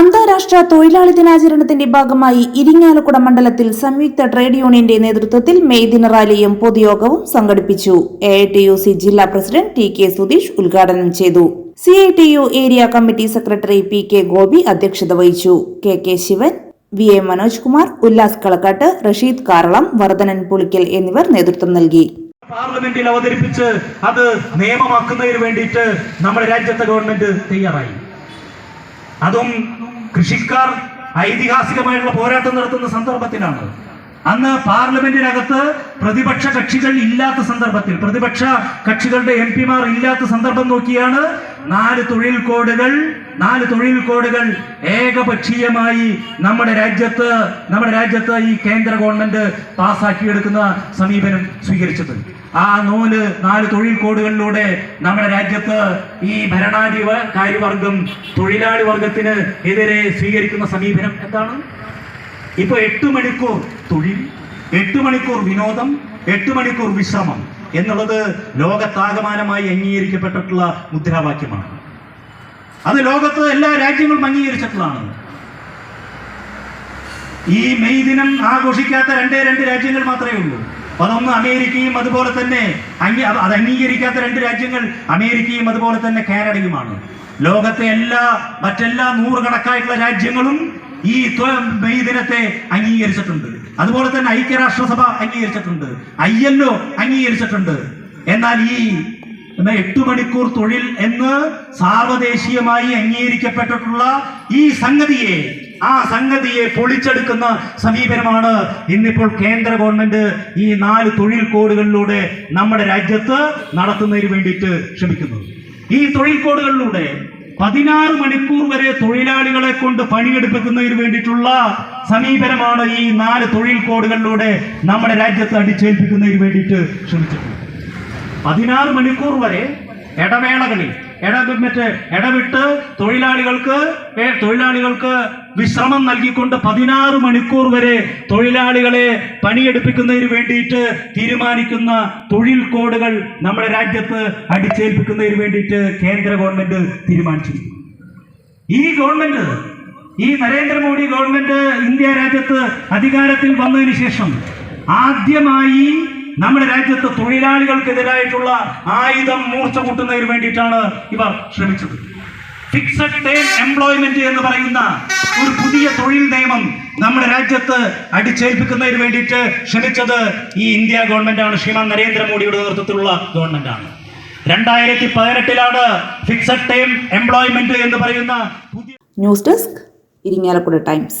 അന്താരാഷ്ട്ര തൊഴിലാളി ദിനാചരണത്തിന്റെ ഭാഗമായി ഇരിങ്ങാലക്കുട മണ്ഡലത്തിൽ സംയുക്ത ട്രേഡ് യൂണിയന്റെ നേതൃത്വത്തിൽ മെയ് ദിന റാലിയും പൊതുയോഗവും സംഘടിപ്പിച്ചു. എ ജില്ലാ പ്രസിഡന്റ് ടി കെ സുധീഷ് ഉദ്ഘാടനം ചെയ്തു. C I T U area committee secretary P K Gopi അധ്യക്ഷത വഹിച്ചു. K K Sivan V A Manoj Kumar Ullas Kalakkattu Rasheed Karalam Vardhanan Pulikkal എന്നിവർ നേതൃത്വം നൽകി. പാർലമെന്റിൽ അവതരിപ്പിച്ച് അത് നിയമമാക്കുന്നതിന് വേണ്ടിയിട്ട് നമ്മുടെ രാജ്യത്തെ ഗവൺമെന്റ് തയ്യാറായി. അതും കൃഷിക്കാർ ഐതിഹാസികമായിട്ടുള്ള പോരാട്ടം നടത്തുന്ന സന്ദർഭത്തിലാണ്. അന്ന് പാർലമെന്റിനകത്ത് പ്രതിപക്ഷ കക്ഷികൾ ഇല്ലാത്ത സന്ദർഭത്തിൽ പ്രതിപക്ഷ കക്ഷികളുടെ എം പിമാർ ഇല്ലാത്ത സന്ദർഭം നോക്കിയാണ് നാല് തൊഴിൽ കോഡുകൾ നാല് തൊഴിൽ കോഡുകൾ ഏകപക്ഷീയമായി നമ്മുടെ രാജ്യത്ത് നമ്മുടെ രാജ്യത്ത് ഈ കേന്ദ്ര ഗവൺമെന്റ് പാസ്സാക്കിയെടുക്കുന്ന സമീപനം സ്വീകരിച്ചത്. ആ നൂൽ നാല് തൊഴിൽ കോഡുകളിലൂടെ നമ്മുടെ രാജ്യത്ത് ഈ ഭരണാധികാരിവർഗം തൊഴിലാളി വർഗത്തിന് എതിരെ സ്വീകരിക്കുന്ന സമീപനം എന്താണ്? ഇപ്പൊ എട്ട് മണിക്കൂർ തൊഴിൽ എട്ട് മണിക്കൂർ വിനോദം എട്ട് മണിക്കൂർ വിശ്രമം എന്നുള്ളത് ലോകത്താകമാനമായി അംഗീകരിക്കപ്പെട്ടിട്ടുള്ള മുദ്രാവാക്യമാണ്. അത് ലോകത്ത് എല്ലാ രാജ്യങ്ങളും അംഗീകരിച്ചിട്ടുള്ളതാണ്. ഈ മെയ് ദിനം ആഘോഷിക്കാത്ത രണ്ടേ രണ്ട് രാജ്യങ്ങൾ മാത്രമേ ഉള്ളൂ. അതൊന്ന് അമേരിക്കയും അതുപോലെ തന്നെ അത് അംഗീകരിക്കാത്ത രണ്ട് രാജ്യങ്ങൾ അമേരിക്കയും അതുപോലെ തന്നെ കാനഡയുമാണ്. ലോകത്തെ എല്ലാ മറ്റെല്ലാ നൂറുകണക്കായിട്ടുള്ള രാജ്യങ്ങളും ഈ മെയ് ദിനത്തെ അംഗീകരിച്ചിട്ടുണ്ട്. അതുപോലെ തന്നെ ഐക്യരാഷ്ട്രസഭ അംഗീകരിച്ചിട്ടുണ്ട്. ഐ എൻ ഒ അംഗീകരിച്ചിട്ടുണ്ട്. എന്നാൽ ഈ എട്ട് മണിക്കൂർ തൊഴിൽ എന്ന് സാർവദേശീയമായി അംഗീകരിക്കപ്പെട്ടിട്ടുള്ള ഈ സംഗതിയെ ആ സംഗതിയെ പൊളിച്ചെടുക്കുന്ന സമീപനമാണ് ഇന്നിപ്പോൾ കേന്ദ്ര ഗവൺമെന്റ് ഈ നാല് തൊഴിൽ കോഡുകളിലൂടെ നമ്മുടെ രാജ്യത്ത് നടത്തുന്നതിന് വേണ്ടിയിട്ട് ശ്രമിക്കുന്നത്. ഈ തൊഴിൽ കോഡുകളിലൂടെ പതിനാറ് മണിക്കൂർ വരെ തൊഴിലാളികളെ കൊണ്ട് പണിയെടുപ്പിക്കുന്നതിന് വേണ്ടിയിട്ടുള്ള സമീപനമാണ് ഈ നാല് തൊഴിൽ കോഡുകളിലൂടെ നമ്മുടെ രാജ്യത്ത് അടിച്ചേൽപ്പിക്കുന്നതിന് വേണ്ടിയിട്ട് ശ്രമിച്ചിട്ടുള്ളത്. പതിനാറ് മണിക്കൂർ വരെ ഇടവേളകളിൽ ഇട മറ്റേ ഇടവിട്ട് തൊഴിലാളികൾക്ക് തൊഴിലാളികൾക്ക് വിശ്രമം നൽകിക്കൊണ്ട് പതിനാറ് മണിക്കൂർ വരെ തൊഴിലാളികളെ പണിയെടുപ്പിക്കുന്നതിന് വേണ്ടിയിട്ട് തീരുമാനിക്കുന്ന തൊഴിൽ കോഡുകൾ നമ്മുടെ രാജ്യത്ത് അടിച്ചേൽപ്പിക്കുന്നതിന് വേണ്ടിയിട്ട് കേന്ദ്ര ഗവൺമെന്റ് തീരുമാനിച്ചിരിക്കുന്നു. ഈ ഗവൺമെന്റ് ഈ നരേന്ദ്രമോദി ഗവൺമെന്റ് ഇന്ത്യ രാജ്യത്ത് അധികാരത്തിൽ വന്നതിന് ശേഷം ആദ്യമായി നമ്മുടെ രാജ്യത്ത് തൊഴിലാളികൾക്കെതിരായിട്ടുള്ള ആയുധം മൂർച്ച കൂട്ടുന്നതിന് വേണ്ടിയിട്ടാണ് ഇവർ ശ്രമിച്ചത്. ഫിക്സഡ് ടേം എംപ്ലോയ്മെന്റ് എന്ന് പറയുന്ന ഒരു പുതിയ തൊഴിൽ നിയമം നമ്മുടെ രാജ്യത്ത് അടിച്ചേൽപ്പിക്കുന്നതിന് വേണ്ടിയിട്ട് ശ്രമിച്ചത് ഈ ഇന്ത്യ ഗവൺമെന്റാണ് ശ്രീമാൻ നരേന്ദ്രമോദിയുടെ നേതൃത്വത്തിലുള്ള ഗവൺമെന്റാണ് രണ്ടായിരത്തി പതിനെട്ടിലാണ് ഫിക്സഡ് ടൈം എംപ്ലോയ്മെന്റ് എന്ന് പറയുന്ന news desk Irinjalakuda Times.